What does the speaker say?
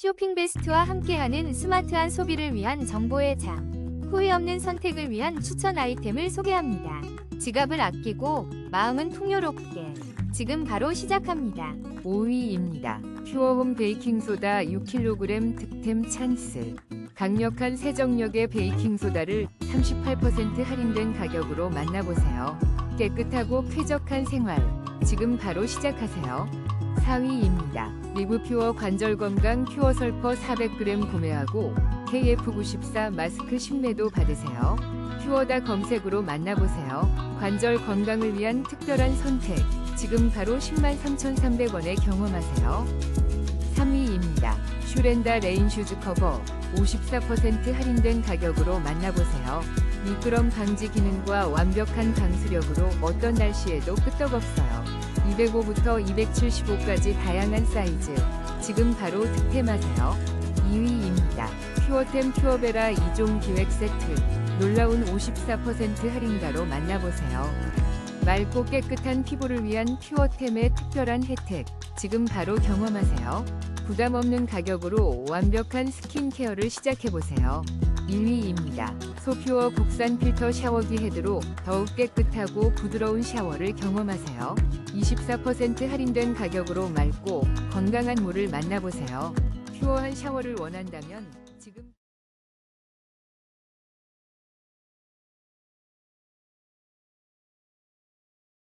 쇼핑 베스트와 함께하는 스마트한 소비를 위한 정보의 장. 후회 없는 선택을 위한 추천 아이템을 소개합니다. 지갑을 아끼고 마음은 풍요롭게. 지금 바로 시작합니다. 5위입니다. 퓨어홈 베이킹소다 6kg 득템 찬스. 강력한 세정력의 베이킹소다를 38% 할인된 가격으로 만나보세요. 깨끗하고 쾌적한 생활. 지금 바로 시작하세요. 4위입니다. 리브퓨어 관절 건강 퓨어 설퍼 400g 구매하고 KF94 마스크 신뢰도 받으세요. 퓨어다 검색으로 만나보세요. 관절 건강을 위한 특별한 선택. 지금 바로 103,300원에 경험하세요. 3위입니다. 슈렌다 레인 슈즈 커버 54% 할인된 가격으로 만나보세요. 미끄럼 방지 기능과 완벽한 방수력으로 어떤 날씨에도 끄떡없어요. 205부터 275까지 다양한 사이즈. 지금 바로 득템하세요. 2위입니다. 퓨어템 퓨어베라 2종 기획 세트. 놀라운 54% 할인가로 만나보세요. 맑고 깨끗한 피부를 위한 퓨어템의 특별한 혜택. 지금 바로 경험하세요. 부담 없는 가격으로 완벽한 스킨케어를 시작해보세요. 1위입니다. 소퓨어 국산 필터 샤워기 헤드로 더욱 깨끗하고 부드러운 샤워를 경험하세요. 24% 할인된 가격으로 맑고 건강한 물을 만나보세요. 퓨어한 샤워를 원한다면 지금